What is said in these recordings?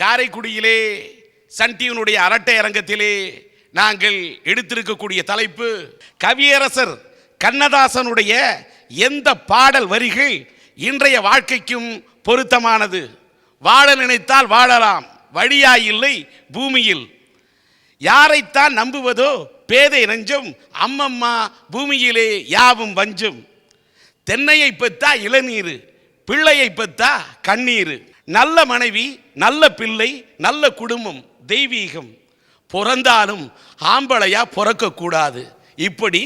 காரைக்குடியிலே Sun அரட்டை அரங்கத்திலே நாங்கள் எடுத்திருக்கக்கூடிய தலைப்பு கவியரசர் கண்ணதாசனுடைய எந்த பாடல் வரிகள் இன்றைய வாழ்க்கைக்கும் பொருத்தமானது? வாழ நினைத்தால் வாழலாம் வழியாயில்லை பூமியில். யாரைத்தான் நம்புவதோ பேதை நெஞ்சம் அம்மம்மா பூமியிலே யாவும் வஞ்சும். தென்னையை பெத்தா இளநீர் பிள்ளையை பெத்தா கண்ணீர். நல்ல மனைவி நல்ல பிள்ளை நல்ல குடும்பம் தெய்வீகம். பிறந்தாலும் ஆம்பளையா பிறக்கக்கூடாது. இப்படி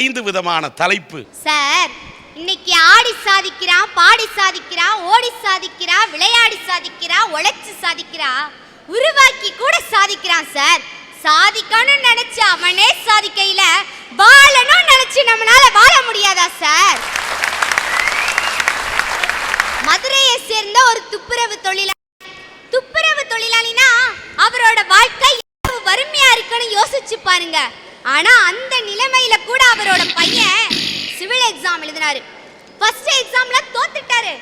ஐந்து விதமான தலைப்பு. சார் இன்னைக்கு ஆடி சாதிக்கிறான் பாடி சாதிக்கிறான் ஓடி சாதிக்கிறான் விளையாடி சாதிக்கிறான் உழைச்சு சாதிக்கிறான் உருவாக்கி கூட சாதிக்கிறான் சார். சாதிக்கணும்னு நினைச்சு அவனே சாதிக்கையில வாழணும்னு நினைச்சு நம்மளால வாழ முடியாதா சார் மதுரையை சேர்ந்த ஒரு துப்புரவு தொழிலாளி துப்புரவு தொழிலாளினா அவரோட வாழ்க்கை எவ்வளவு வறுமையா இருக்குன்னு யோசிச்சு பாருங்க. ஆனா அந்த நிலைமையில கூட அவரோட பையன் சிவில் எக்ஸாம் எழுதினாரு. ஃபர்ஸ்ட் எக்ஸாம்ல தோத்துட்டாரு.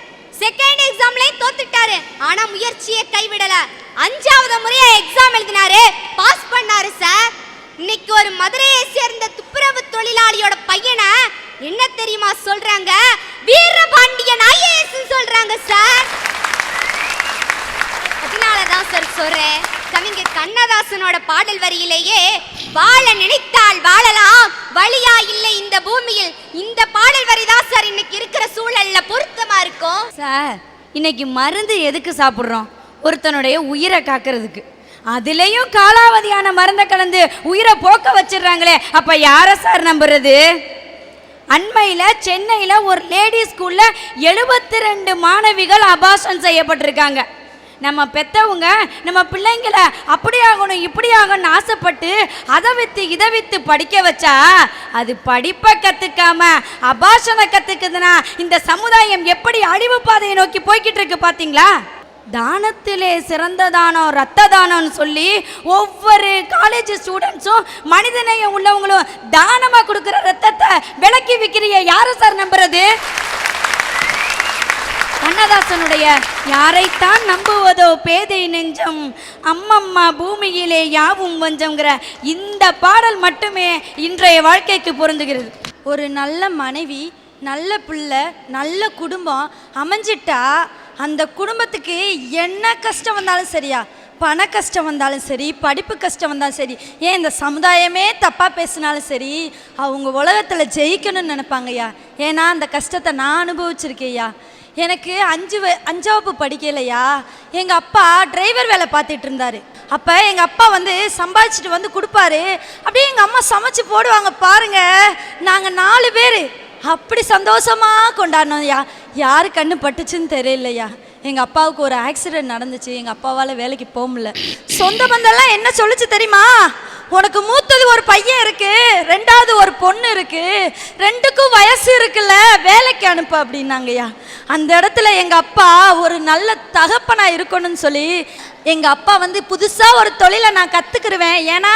செகண்ட் எக்ஸாம்லயும் தோத்துட்டாரு. ஆனா முயற்சியை கைவிடல. அஞ்சாவது முறையா எக்ஸாம் எழுதினாரு. பாஸ் பண்ணாரு சார் இன்னைக்கு ஒரு மதுரையை சேர்ந்த துப்புரவு தொழிலாளியோட பையனை என்ன தெரியுமா சொல்றாங்க? வீரபாண்டியன் ஐஏஎஸ் சொல்றாங்க சார் அதனால தான் சார் சொல்றேன் கவிஞர் கண்ணதாசனோட பாடல் வரியிலேயே வாழ நினைத்தால் வாழலாம் வழியா இல்லை இந்த பூமியில். இந்த பாடல் வரி தான் சார் இன்னைக்கு இருக்கிற சூழல்ல பொருத்தமா இருக்கும்? சார் இன்னைக்கு மருந்து எதுக்கு சாப்பிட்றோம்? ஒருத்தனுடைய உயிரை காக்கிறதுக்கு. அதுலேயும் காலாவதியான மருந்தை கலந்து உயிரை போக்க வச்சிடுறாங்களே அப்போ யாரை சார் நம்புறது? அண்மையில் சென்னையில் ஒரு லேடி ஸ்கூலில் எழுபத்தி ரெண்டு மாணவிகள் அபாஷன் செய்யப்பட்டிருக்காங்க. நம்ம பெற்றவங்க நம்ம பிள்ளைங்களை அப்படி ஆகணும் இப்படி ஆகணும்னு ஆசைப்பட்டு அதை வித்து இதை வித்து படிக்க வச்சா அது படிப்பை கற்றுக்காம அபாஷனை கற்றுக்குதுன்னா இந்த சமுதாயம் எப்படி அழிவு பாதையை நோக்கி போய்கிட்டு இருக்கு பார்த்தீங்களா தானத்திலே சிறந்த தானம் ரத்த தானம்னு சொல்லி ஒவ்வொரு காலேஜ் ஸ்டூடெண்ட்ஸும் மனிதநேயம் உள்ளவங்களும் தானமாக கொடுக்குற ரத்தத்தை விலக்கி விற்கிறிய யாரை சார் நம்புறது? கண்ணதாசனுடைய யாரைத்தான் நம்புவதோ பேதை நெஞ்சம் அம்மம்மா பூமியிலே யாவும் வஞ்சம்ங்கிற இந்த பாடல் மட்டுமே இன்றைய வாழ்க்கைக்கு பொருந்துகிறது. ஒரு நல்ல மனைவி நல்ல பிள்ளை நல்ல குடும்பம் அமைஞ்சிட்டா அந்த குடும்பத்துக்கு என்ன கஷ்டம் வந்தாலும் சரியா? பண கஷ்டம் வந்தாலும் சரி படிப்பு கஷ்டம் வந்தாலும் சரி ஏன் இந்த சமுதாயமே தப்பாக பேசினாலும் சரி அவங்க உலகத்தில் ஜெயிக்கணும்னு நினைப்பாங்கய்யா? ஏன்னா அந்த கஷ்டத்தை நான் அனுபவிச்சிருக்கேயா எனக்கு அஞ்சு அஞ்சாவது படிக்கலையா? எங்கள் அப்பா டிரைவர் வேலை பார்த்துட்டு இருந்தார். அப்போ எங்கள் அப்பா வந்து சம்பாதிச்சுட்டு வந்து கொடுப்பாரு. அப்படியே எங்கள் அம்மா சமைச்சு போடுவாங்க பாருங்க. நாங்கள் நாலு பேர். அப்படி சந்தோஷமாக சந்தோஷமா கொண்டாடினோம்யா யாரு கண்ணு பட்டுச்சுன்னு தெரியலையா? எங்கள் அப்பாவுக்கு ஒரு ஆக்சிடென்ட் நடந்துச்சு. எங்கள் அப்பாவால் வேலைக்கு போக முடியல. சொந்த பந்தம்லாம் என்ன சொல்லுச்சு தெரியுமா? உனக்கு மூத்தது ஒரு பையன் இருக்கு ரெண்டாவது ஒரு பொண்ணு இருக்கு ரெண்டுக்கும் வயசு இருக்குல்ல வேலைக்கு அனுப்பு அப்படின்னாங்கய்யா. அந்த இடத்துல எங்க அப்பா ஒரு நல்ல தகப்பனா இருக்கணும்னு சொல்லி எங்க அப்பா வந்து புதுசா ஒரு தொழிலை நான் கத்துக்கிருவேன். ஏன்னா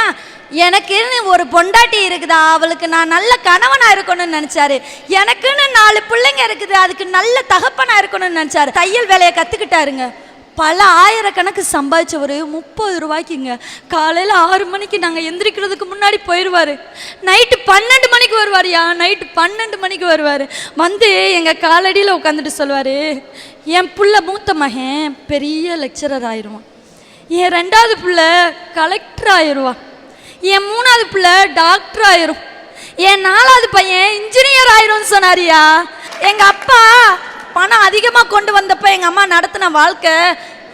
எனக்குன்னு ஒரு பொண்டாட்டி இருக்குதா அவளுக்கு நான் நல்ல கணவனா இருக்கணும்னு நினைச்சாரு. எனக்குன்னு நாலு பிள்ளைங்க இருக்குது அதுக்கு நல்ல தகப்பனா இருக்கணும்னு நினைச்சாரு. தையல் வேலையை கத்துக்கிட்டாருங்க. பல ஆயிரக்கணக்கு சம்பாதிச்சவர் முப்பது ரூபாய்க்குங்க. காலையில் ஆறு மணிக்கு நாங்கள் எந்திரிக்கிறதுக்கு முன்னாடி போயிடுவார் நைட்டு பன்னெண்டு மணிக்கு வருவார்யா நைட்டு பன்னெண்டு மணிக்கு வருவார். வந்து எங்கள் காலடியில் உட்காந்துட்டு சொல்லுவார் என் புள்ள மூத்த மகன் பெரிய லெக்சரர் ஆயிடுவான் என் ரெண்டாவது பிள்ளை கலெக்டர் ஆயிடுவான் என் மூணாவது பிள்ளை டாக்டர் ஆயிரும். என் நாலாவது பையன் இன்ஜினியர் ஆயிரும்னு சொன்னாரியா எங்க அப்பா பணம் அதிகமாக கொண்டு வந்தப்ப எங்கள் அம்மா நடத்தின வாழ்க்கை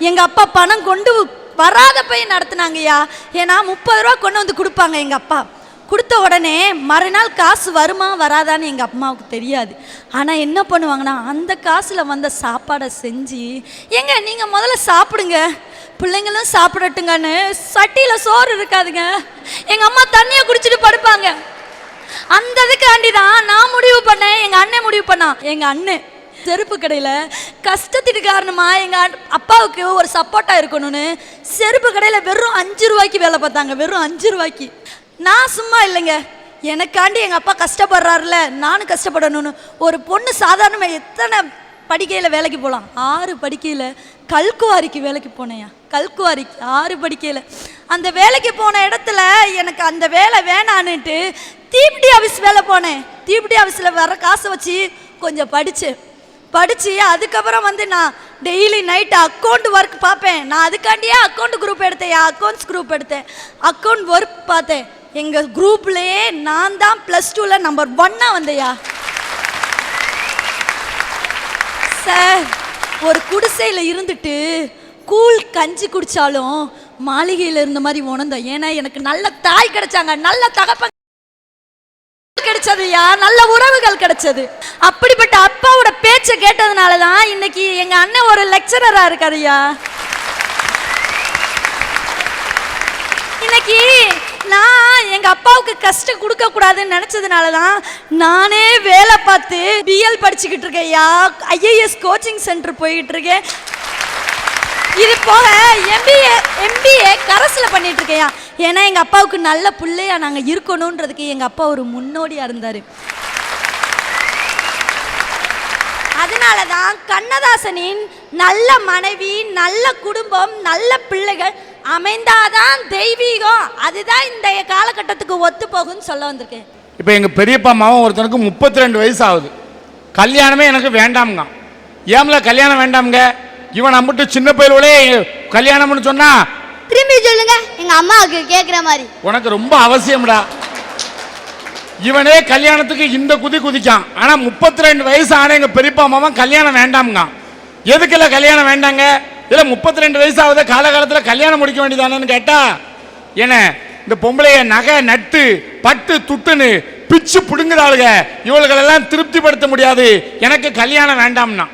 எங்கள் அப்பா பணம் கொண்டு வராதப்ப நடத்தினாங்கய்யா? ஏன்னா முப்பது ரூபா கொண்டு வந்து கொடுப்பாங்க எங்கள் அப்பா. கொடுத்த உடனே மறுநாள் காசு வருமா வராதான்னு எங்கள் அம்மாவுக்கு தெரியாது. ஆனால் என்ன பண்ணுவாங்கன்னா அந்த காசில் வந்த சாப்பாடை செஞ்சு ஏங்க நீங்கள் முதல்ல சாப்பிடுங்க. பிள்ளைங்களும் சாப்பிடட்டுங்கன்னு சட்டியில் சோறு இருக்காதுங்க. எங்கள் அம்மா தண்ணியை குடிச்சிட்டு படுப்பாங்க. அந்த இதுக்காண்டி தான் நான் முடிவு பண்ணேன். எங்கள் அண்ணன் முடிவு பண்ணான். எங்கள் அண்ணன் செருப்பு கடையில் கஷ்டத்துக்கு காரணமாக எங்கள் அப்பாவுக்கு ஒரு சப்போர்ட்டாக இருக்கணும்னு செருப்பு கடையில் வெறும் அஞ்சு ரூபாய்க்கு வேலை பார்த்தாங்க வெறும் அஞ்சு ரூபாய்க்கு. நான் சும்மா இல்லைங்க. எனக்காண்டி எங்கள் அப்பா கஷ்டப்படுறாருல நானும் கஷ்டப்படணும்னு. ஒரு பொண்ணு சாதாரணமாக எத்தனை படிக்கையில் வேலைக்கு போகலாம் ஆறு படிக்கையில் கல்குவாரிக்கு வேலைக்கு போனேயா கல்குவாரிக்கு ஆறு படிக்கையில். அந்த வேலைக்கு போன இடத்துல எனக்கு அந்த வேலை வேணான்னுட்டு தீப்டி ஆஃபீஸ் வேலை போனேன். தீப்டி ஆஃபீஸில் வர காசை வச்சு கொஞ்சம் படித்தேன் படித்து அதுக்கப்புறம் வந்து நான் டெய்லி நைட்டு அக்கௌண்ட் ஒர்க் பார்ப்பேன். நான் அதுக்காண்டியே அக்கௌண்ட் குரூப் எடுத்தேன். அக்கௌண்ட்ஸ் குரூப் எடுத்தேன். அக்கௌண்ட் ஒர்க் பார்த்தேன். எங்கள் குரூப்லேயே நான் தான் ப்ளஸ் டூவில் நம்பர் ஒன்னாக வந்தையா சார் ஒரு குடிசையில் இருந்துட்டு கூழ் கஞ்சி குடிச்சாலும் மாளிகையில் இருந்த மாதிரி உணர்ந்தோம் ஏன்னா எனக்கு நல்ல தாய் கிடைச்சாங்க. நல்ல தகப்ப கிடைச்சதுயா நல்ல உறவுகள் கிடைச்சது. அப்படிப்பட்ட அப்பாவோட பேச்சை கேட்டதுனால தான் இன்னைக்கு எங்க அண்ணன் ஒரு லெக்சரரா இருக்காருயா இன்னைக்கு நான் எங்க அப்பாவுக்கு கஷ்டம் கொடுக்க கூடாதுன்னு நினைச்சதுனால தான் நானே வேலை பார்த்து பிஎல் படிச்சுக்கிட்டு இருக்கேன்யா ஐஏஎஸ் கோச்சிங் சென்டர் போய்கிட்டு இருக்கேன். இது போக எம்பிஏ எம்பிஏ கரஸில் பண்ணிட்டு இருக்கேன் ஏன்னா எங்கள் அப்பாவுக்கு நல்ல பிள்ளையா நாங்கள் இருக்கணுன்றதுக்கு எங்கள் அப்பா ஒரு முன்னோடியாக இருந்தார். அதனால தான் கண்ணதாசனின் நல்ல மனைவி நல்ல குடும்பம் நல்ல பிள்ளைகள் அமைந்தாதான் தெய்வீகம். அதுதான் இந்த காலகட்டத்துக்கு ஒத்து போகும்னு சொல்ல வந்திருக்கேன். இப்போ எங்கள் பெரியப்பா மாவன் ஒருத்தனுக்கு முப்பத்தி ரெண்டு வயசு ஆகுது கல்யாணமே எனக்கு வேண்டாம்ங்க. ஏம்ல கல்யாணம் வேண்டாம்ங்க? இவன் நம்பிட்டு சின்ன பயிரோலே கல்யாணம்னு சொன்னா திரும்பி சொல்லுங்க எங்க அம்மாவுக்கு கேக்குற மாதிரி. உனக்கு ரொம்ப அவசியம்டா. இவனே கல்யாணத்துக்கு இந்த குதி குதிக்கான் ஆனால் முப்பத்தி ரெண்டு வயசு ஆன எங்கள் பெரியப்பா மாமன் கல்யாணம் வேண்டாம்ங்க எதுக்குல கல்யாணம் வேண்டாங்க? இல்லை முப்பத்தி ரெண்டு வயசு ஆகுது காலகாலத்தில் கல்யாணம் முடிக்க வேண்டியதானு கேட்டா என்ன இந்த பொம்பளைய நகை நட்டு பட்டு துட்டுன்னு பிச்சு பிடுங்குறாளுங்க இவளுகளெல்லாம் திருப்திப்படுத்த முடியாது. எனக்கு கல்யாணம் வேண்டாம்னா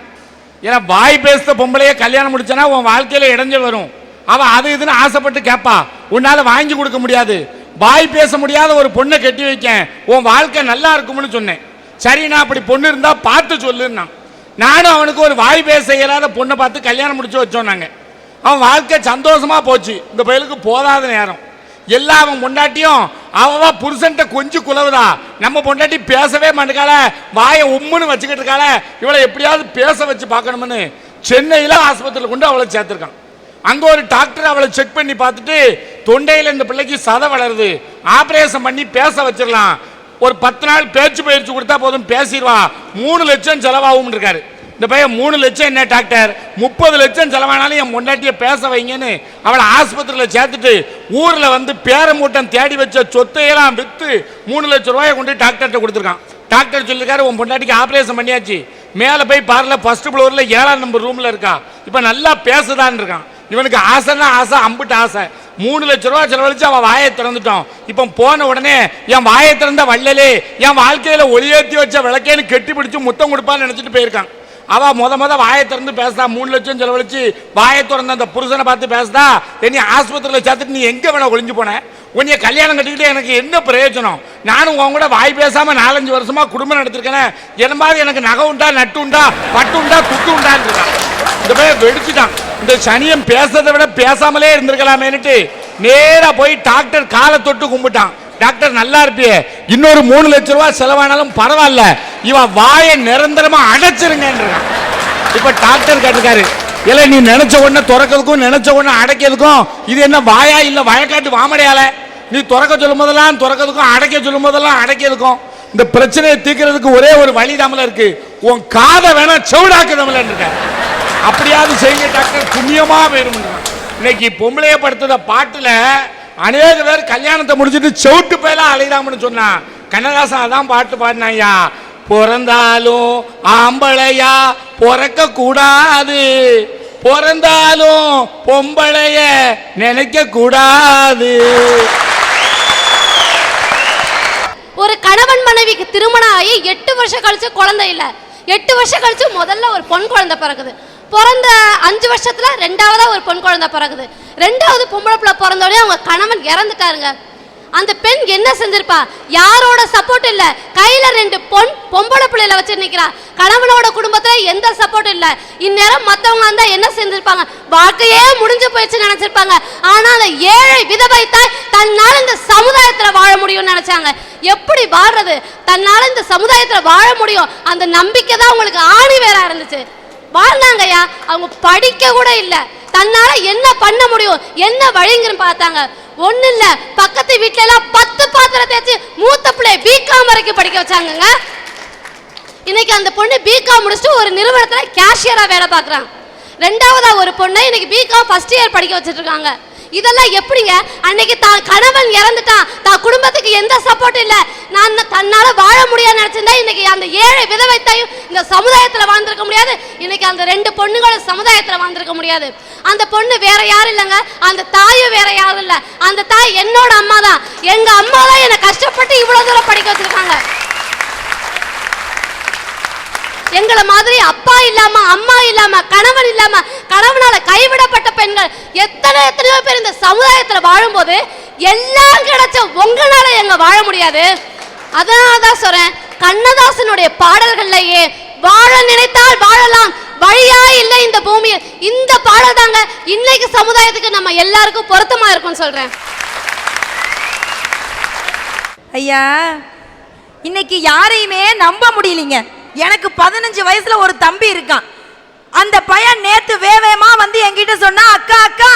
ஏன்னா வாய் பேசுகிற பொம்பளைய கல்யாணம் முடிச்சனா உன் வாழ்க்கையில் இடைஞ்சல் வரும். அவள் அது இதுன்னு ஆசைப்பட்டு கேட்பா உன்னால் வாங்கி கொடுக்க முடியாது. வாய் பேச முடியாத ஒரு பொண்ணை கட்டி வைக்க உன் வாழ்க்கை நல்லா இருக்கும்னு சொன்னேன். சரி நான் அப்படி பொண்ணு இருந்தா பார்த்து சொல்லுன்னா நானும் அவனுக்கு ஒரு வாய் பேச இயலாத பொண்ணை பார்த்து கல்யாணம் முடிச்சு வச்சோம் நாங்க. அவன் வாழ்க்கை சந்தோஷமா போச்சு. இந்த பயலுக்கு போதாத நேரம். எல்லா அவன் பொண்டாட்டியும் அவ புருஷன்ட்ட கொஞ்சம் குலவுதா நம்ம பொண்டாட்டி பேசவே மாட்டேக்கால வாயை உம்முன்னு வச்சுக்கிட்டு இருக்காள இவளை எப்படியாவது பேச வச்சு பார்க்கணும்னு சென்னையில ஆஸ்பத்திரியில் கொண்டு அவளை சேர்த்திருக்கான். அங்க ஒரு டாக்டர் அவளை செக் பண்ணி பார்த்துட்டு தொண்டையில் இந்த பிள்ளைக்கு சதை வளருது. ஆபரேஷன் பண்ணி பேச வச்சிடலாம். ஒரு பத்து நாள் பேச்சு பயிற்சி கொடுத்தா போதும் பேசிடுவான் மூணு லட்சம் செலவாகும் இருக்காரு. இந்த பையன் மூணு லட்சம் என்ன டாக்டர்? முப்பது லட்சம் செலவானாலும் என் முன்னாட்டியை பேச வைங்கன்னு அவளை ஆஸ்பத்திரியில் சேர்த்துட்டு ஊரில் வந்து பேரமூட்டம் தேடி வச்ச சொத்தையெல்லாம் விற்று மூணு லட்சம் ரூபாயை கொண்டு டாக்டர்கிட்ட கொடுத்துருக்கான். டாக்டர் சொல்லியிருக்காரு உன் பொண்டாட்டிக்கு ஆப்ரேஷன் பண்ணியாச்சு. மேலே போய் பாருல ஃபர்ஸ்ட் ஃப்ளோரில் ஏழாம் நம்பர் ரூமில் இருக்கா. இப்போ நல்லா பேசுதான்னு இருக்கான். இவனுக்கு ஆசைன்னா ஆசை அம்பிட்டு ஆசை. மூணு லட்ச ரூபா செலவழிச்சு அவன் வாயை திறந்துட்டோம் இப்போ போன உடனே என் வாயை திறந்த வள்ளலே என் வாழ்க்கையில ஒளியேற்றி வச்ச விளக்கேன்னு கெட்டி பிடிச்சு முத்தம் கொடுப்பான்னு நினைச்சிட்டு போயிருக்கான். அவ முத முத வாயை திறந்து பேசுதா மூணு லட்சம் செலவழிச்சு வாயை திறந்த அந்த புருஷனை பார்த்து பேசுதா நீ ஆஸ்பத்திரியில் சேர்த்துட்டு நீ எங்க வேணா ஒளிஞ்சு போன? உன்னைய கல்யாணம் கட்டிக்கிட்டு எனக்கு என்ன பிரயோஜனம்? நானும் உன் கூட வாய் பேசாம நாலஞ்சு வருஷமா குடும்பம் நடத்திருக்கேன். என்ன மாதிரி எனக்கு நகை உண்டா நட்டு உண்டா பட்டு உண்டா துட்டு உண்டான்னு இருக்கான். இந்த பையன் வெடிச்சுட்டான். இந்த சனியம் பேசுறதை விட பேசாமலே இருந்திருக்கலாமேனுட்டு நேரா போய் டாக்டர் காலை தொட்டு கும்பிட்டான். டாக்டர் நல்லா இருப்பியே. இன்னொரு மூணு லட்ச ரூபாய் செலவானாலும் பரவாயில்ல. இவன் வாயை நிரந்தரமா அடைச்சிருங்கன்றான். இப்ப டாக்டர் கேட்டிருக்காரு இல்ல நீ நினைச்ச உடனே திறக்கிறதுக்கும் நினைச்ச உடனே அடைக்கிறதுக்கும் இது என்ன வாயா இல்ல வயக்காட்டு வாமடையால நீ திறக்க சொல்லும் போதெல்லாம் திறக்கிறதுக்கும் அடைக்க சொல்லும் போதெல்லாம் அடைக்கிறதுக்கும். இந்த பிரச்சனையை தீர்க்கிறதுக்கு ஒரே ஒரு வழி தமிழ இருக்கு உன் காதை வேணா செவிடாக்கு தமிழ இருக்க அப்படியாவது செய்ய டாக்டர். புண்ணியமா போயிரும் இன்னைக்கு பொம்பளைய படுத்தத பாட்டுல அநேக பேர் கல்யாணத்தை முடிச்சிட்டு செவுட்டு போயெல்லாம் அலைதாமன்னு சொன்னான் கண்ணதாசன் அதான் பாட்டு பாடினாயா பிறந்தாலும் ஆம்பளையா பிறக்க கூடாது. பிறந்தாலும் பொம்பளைய நினைக்க கூடாது. ஒரு கணவன் மனைவிக்கு திருமணம் ஆகி எட்டு வருஷம் கழிச்சு குழந்தை இல்ல. எட்டு வருஷம் கழிச்சு முதல்ல ஒரு பொன் குழந்தை பிறகுது பிறந்த அஞ்சு வருஷத்துல ரெண்டாவதா ஒரு பெண் குழந்தை பிறகுது ரெண்டாவது பொம்பளை பிள்ளை பிறந்த உடனே அவங்க கணவன் இறந்துட்டாருங்க. அந்த பெண் என்ன செஞ்சிருப்பா? யாரோட சப்போர்ட் இல்ல. கையில ரெண்டு பொன் பொம்பளை பிள்ளையில வச்சு நிக்கிறா. கணவனோட குடும்பத்துல எந்த சப்போர்ட் இல்ல. இந்நேரம் மத்தவங்க வந்தா என்ன செஞ்சிருப்பாங்க? வாழ்க்கையே முடிஞ்சு போயிடுச்சு நினைச்சிருப்பாங்க. ஆனா அந்த ஏழை விதவை தாய் தன்னால இந்த சமுதாயத்துல வாழ முடியும்னு நினைச்சாங்க. எப்படி வாழ்றது? தன்னால இந்த சமுதாயத்துல வாழ முடியும். அந்த நம்பிக்கை தான் உங்களுக்கு ஆணி வேற இருந்துச்சு. வாழ்ந்தாங்கய்யா. அவங்க படிக்க கூட இல்லை. தன்னால என்ன பண்ண முடியும்? என்ன வழிங்கன்னு பார்த்தாங்க. ஒண்ணு இல்ல பக்கத்து வீட்ல எல்லாம் பத்து பாத்திரம் தேய்ச்சி மூத்த பிள்ளை பிகாம் வரைக்கும் படிக்க வச்சாங்கங்க. இன்னைக்கு அந்த பொண்ணு பிகாம் முடிச்சுட்டு ஒரு நிறுவனத்துல கேஷியரா வேலை பார்க்குறாங்க. ரெண்டாவதா ஒரு பொண்ணை இன்னைக்கு பிகாம் ஃபர்ஸ்ட் இயர் படிக்க வச்சுட்டு இருக்காங்க. இதெல்லாம் எப்படிங்க? அன்னைக்கு தான் கணவன் இறந்துட்டான். தான் குடும்பத்துக்கு எந்த சப்போர்ட் இல்ல. நான் தன்னால வாழ முடியாது நினைச்சிருந்தா இன்னைக்கு அந்த ஏழை விதவை தாயும் இந்த சமுதாயத்துல வாழ்ந்திருக்க முடியாது. இன்னைக்கு அந்த ரெண்டு பொண்ணுங்களும் சமுதாயத்துல வாழ்ந்திருக்க முடியாது. அந்த பொண்ணு வேற யாரும் இல்லைங்க. அந்த தாயும் வேற யாரும் இல்ல. அந்த தாய் என்னோட அம்மா தான் எங்க அம்மா தான் என்னை கஷ்டப்பட்டு இவ்வளவு தூரம் படிக்க வச்சிருக்காங்க. எங்களை மாதிரி அப்பா இல்லாம அம்மா இல்லாம கணவன் இல்லாம கணவனால கைவிடப்பட்ட பெண்கள் எத்தனை எத்தனையோ பேர் இந்த சமுதாயத்துல வாழும்போது எல்லாம் கிடைச்ச உங்களால எங்க வாழ முடியாது. அதனால தான் சொல்றேன் கண்ணதாசனுடைய பாடல்கள்லயே வாழ நினைத்தால் வாழலாம் வழியா இல்லை இந்த பூமியில் இந்த பாடல் தாங்க இன்னைக்கு சமுதாயத்துக்கு நம்ம எல்லாருக்கும் பொருத்தமா இருக்கும்னு சொல்றேன். ஐயா இன்னைக்கு யாரையுமே நம்ப முடியலைங்க. எனக்கு பதினஞ்சு வயசுல ஒரு தம்பி இருக்கான். அந்த பையன் நேத்து வேவேமா வந்து என்கிட்ட சொன்னா அக்கா அக்கா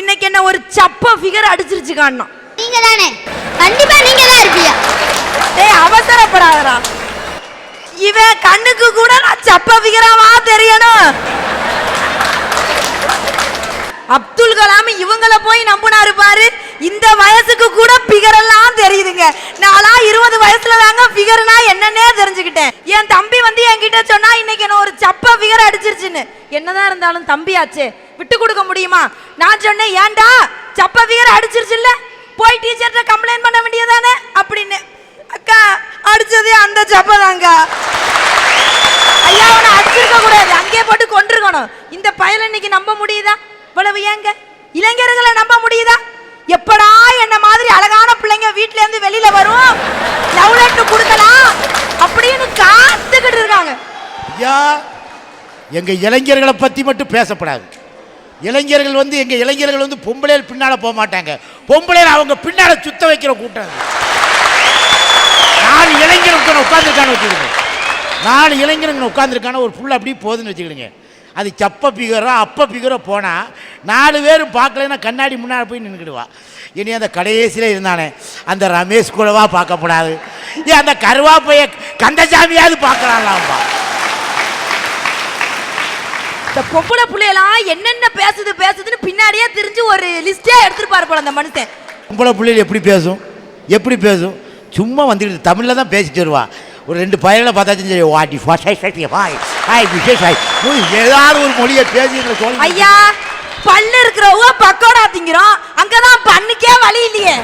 இன்னைக்கு என்ன ஒரு சப்ப ஃபிகர் அடிச்சிருச்சு காணோம் நீங்க தானே கண்டிப்பா நீங்க தான் இருப்பீங்க. டேய் அவசரப்படாதடா. இவன் கண்ணுக்கு கூட நான் சப்ப ஃபிகராவா தெரியணும். அப்துல் கலாம் இவங்கள போய் நம்பினாரு பாரு. இந்த வயசுக்கு கூட பிகர் எல்லாம் தெரியுதுங்க. நானா இருபது வயசுல தாங்க பிகர்னா என்னன்னே தெரிஞ்சுக்கிட்டேன். என் தம்பி வந்து என்கிட்ட சொன்னா இன்னைக்கு என்ன ஒரு சப்ப விகர அடிச்சிருச்சுன்னு. என்னதான் இருந்தாலும் தம்பியாச்சே விட்டு கொடுக்க முடியுமா? நான் சொன்னேன் ஏன்டா? சப்ப பிகர் அடிச்சிருச்சுல்ல? போய் டீச்சர்கிட்ட கம்ப்ளைண்ட் பண்ண வேண்டியதானே? அப்படின்னு. அக்கா அடிச்சதே அந்த சப்ப தாங்க. ஐயா அவனை அடிச்சிருக்க கூடாது. அங்கேயே போட்டு கொண்டிருக்கணும் இந்த பயலை இன்னைக்கு நம்ப முடியுதா? இவ்வளவு ஏங்க? இளைஞர்களை நம்ப முடியுதா? எப்படா என்ன மாதிரி அழகான பிள்ளைங்க வீட்டுல இருந்து வெளியில வரும்? லவ் லெட்டர் கொடுக்கலாம் அப்படின்னு காத்துக்கிட்டு இருக்காங்க. ஐயா எங்க இளைஞர்களை பத்தி மட்டும் பேசப்படாது. இளைஞர்கள் வந்து எங்க இளைஞர்கள் வந்து பொம்பளையர் பின்னால போக மாட்டாங்க. பொம்பளையர் அவங்க பின்னால சுத்த வைக்கிற கூட்டம். நாலு இளைஞர்கள் உட்காந்துருக்கான்னு வச்சுக்கிடுங்க நாலு இளைஞருங்க உட்காந்துருக்கான ஒரு புள்ள அப்படியே போகுதுன்னு வச்சுக்கிடுங்க. அது சப்ப பிகரோ அப்ப பிகரோ போனால் நாலு பேரும் பார்க்கலன்னா கண்ணாடி முன்னாடி போய் நின்றுக்கிடுவா இனி அந்த கடைசியில் இருந்தானே அந்த ரமேஷ் கூடவா பார்க்கப்படாது? ஏன் அந்த கருவாப்பைய கந்தசாமியாவது பார்க்கலாம்லாம்பா. இந்த பொம்பளை பிள்ளையெல்லாம் என்னென்ன பேசுது பேசுதுன்னு பின்னாடியே திரிஞ்சு ஒரு லிஸ்டே எடுத்துருப்பாரு போல அந்த மனுஷன். பொம்பளை பிள்ளைகள் எப்படி பேசும்? எப்படி பேசும்? சும்மா வந்துக்கிட்டு தமிழில் தான் பேசிட்டு வருவா. ஒரு ரெண்டு பயிர்களை பார்த்தாச்சும் சரி வாட்டி ஹாய் ஹாய் விசேஷ் ஹாய் ஏதாவது ஒரு மொழியை பேசி சொல்லி ஐயா பல்லு இருக்கிறவங்க பக்கோடா திங்கிறோம் அங்கதான் பண்ணுக்கே வழி இல்லையே.